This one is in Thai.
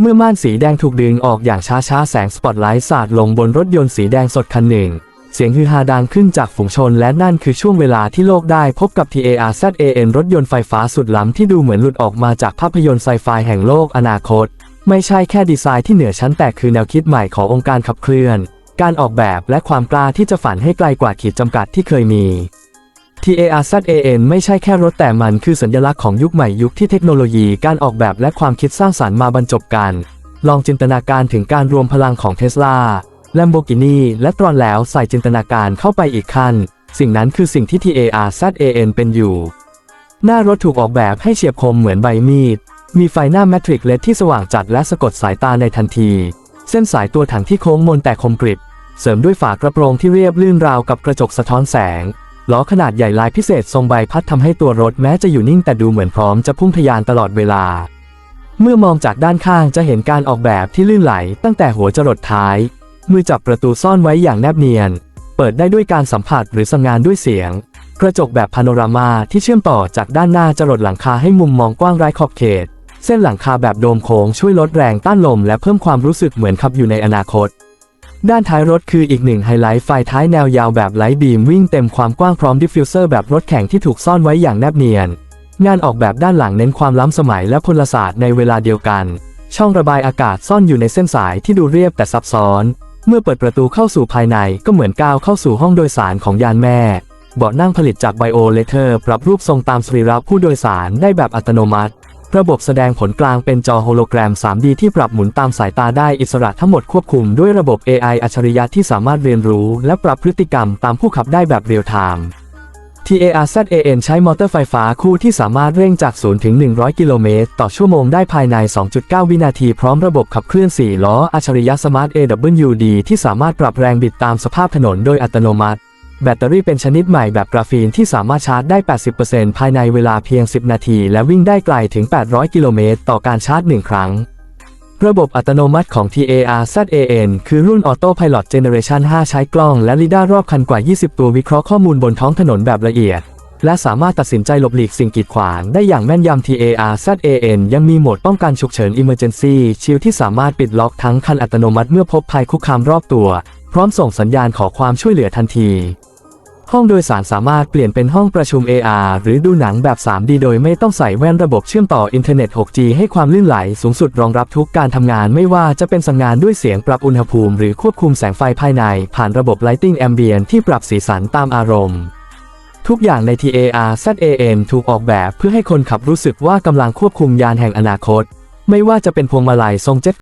เมื่อม่านสีแดงถูกดึงออกอย่างช้าๆ แสงสปอตไลท์สาดลงบนรถยนต์สีแดงสดคันหนึ่ง เสียงฮือฮาดังขึ้นจากฝูงชนและนั่นคือช่วงเวลาที่โลกได้พบกับ TARZAN รถยนต์ไฟฟ้าสุดล้ำที่ดูเหมือนหลุดออกมาจากภาพยนตร์ไซไฟแห่งโลกอนาคต ไม่ใช่แค่ดีไซน์ที่เหนือชั้นแต่คือแนวคิดใหม่ขององค์การขับเคลื่อน การออกแบบและความกล้าที่จะฝันให้ไกลกว่าขีดจำกัดที่เคยมี TARZAN ไม่ใช่แค่รถแต่มันคือสัญลักษณ์ของยุคใหม่ยุคที่เทคโนโลยีการออกแบบและความคิดสร้างสรรค์มาบรรจบกัน ลองจินตนาการถึงการรวมพลังของเทสลา Lamborghini และตรอนแล้วใส่จินตนาการเข้าไปอีกขั้น สิ่งนั้นคือสิ่งที่ TARZAN เป็นอยู่ หน้ารถถูกออกแบบให้เฉียบคมเหมือนใบมีด มีไฟหน้าแมทริกเลดที่สว่างจัดและสะกดสายตาในทันที เส้นสายตัวถังที่โค้งมนแต่คมกริบ เสริมด้วยฝากระโปรงที่เรียบลื่นราวกับกระจกสะท้อนแสง ล้อขนาดใหญ่ลายพิเศษทรงใบพัดทำให้ตัวรถแม้จะอยู่นิ่งแต่ดูเหมือนพร้อมจะพุ่งทะยานตลอดเวลา เมื่อมองจากด้านข้างจะเห็นการออกแบบที่ลื่นไหล ตั้งแต่หัวจรดท้าย มือจับประตูซ่อนไว้อย่างแนบเนียน เปิดได้ด้วยการสัมผัสหรือสั่งงานด้วยเสียง กระจกแบบพาโนรามาที่เชื่อมต่อจากด้านหน้าจรดหลังคาให้มุมมองกว้างไร้ขอบเขต เส้นหลังคาแบบโดมโค้งช่วยลดแรงต้านลมและเพิ่มความรู้สึกเหมือนขับอยู่ในอนาคต ด้านท้ายรถคืออีกหนึ่งไฮไลท์ไฟท้ายแนวยาวแบบไลท์บีมวิ่งเต็มความกว้างพร้อมดิฟฟิวเซอร์แบบรถแข่งที่ถูกซ่อนไว้อย่างแนบเนียน งานออกแบบด้านหลังเน้นความล้ำสมัยและพลศาสตร์ในเวลาเดียวกัน ช่องระบายอากาศซ่อนอยู่ในเส้นสายที่ดูเรียบแต่ซับซ้อน เมื่อเปิดประตูเข้าสู่ภายในก็เหมือนก้าวเข้าสู่ห้องโดยสารของยานแม่ เบาะนั่งผลิตจากไบโอเลเทอร์ปรับรูปทรงตามสรีระผู้โดยสารได้แบบอัตโนมัติ ระบบแสดงผลกลางเป็นจอโฮโลแกรม 3D ที่ปรับหมุนตามสายตาได้อิสระทั้งหมดควบคุมด้วยระบบ AI อัจฉริยะที่สามารถเรียนรู้และปรับพฤติกรรมตามผู้ขับได้แบบเรียลไทม์ TARZAN ใช้มอเตอร์ไฟฟ้าคู่ที่สามารถเร่งจาก 0 ถึง 100 กิโลเมตร ต่อชั่วโมงได้ภายใน 2.9 วินาที พร้อมระบบขับเคลื่อน 4 ล้อ อัจฉริยะ Smart AWD ที่สามารถปรับแรงบิดตามสภาพถนนโดยอัตโนมัติ แบตเตอรี่เป็นชนิดใหม่แบบกราฟีนที่สามารถชาร์จได้ 80%ภายในเวลาเพียง 10 นาที และวิ่งได้ไกลถึง 800 กิโลเมตรต่อการชาร์จ 1 ครั้ง ระบบอัตโนมัติของ TARZAN คือรุ่น Auto Pilot Generation 5 ใช้กล้องและลีดารอบคันกว่า 20 ตัววิเคราะห์ข้อมูลบนท้องถนนแบบละเอียด และสามารถตัดสินใจหลบหลีกสิ่งกีดขวางได้อย่างแม่นยำ TARZAN ยังมีโหมดป้องกันฉุกเฉิน Emergency Shield ที่สามารถปิดล็อกทั้งคันอัตโนมัติเมื่อพบภัยคุกคามรอบตัว ร้อมส่งสัญญาณขอความช่วยเหลือทันที ห้องโดยสารสามารถเปลี่ยนเป็นห้องประชุม AR หรือดูหนังแบบ 3D โดยไม่ต้องใส่แว่นระบบเชื่อมต่ออินเทอร์เน็ต 6G ให้ความลื่นไหลสูงสุดรองรับทุกการทำงานไม่ว่าจะเป็นสั่งงานด้วยเสียงปรับอุณหภูมิ หรือควบคุมแสงไฟภายใน ผ่านระบบ Lighting Ambient ที่ปรับสีสันตามอารมณ์ทุกอย่างใน TARZAN ถูกออกแบบเพื่อให้คนขับรู้สึกว่ากำลังควบคุมยานแห่งอนาคต ไม่ว่าจะเป็นพวงมาลัยทรงเจ็ต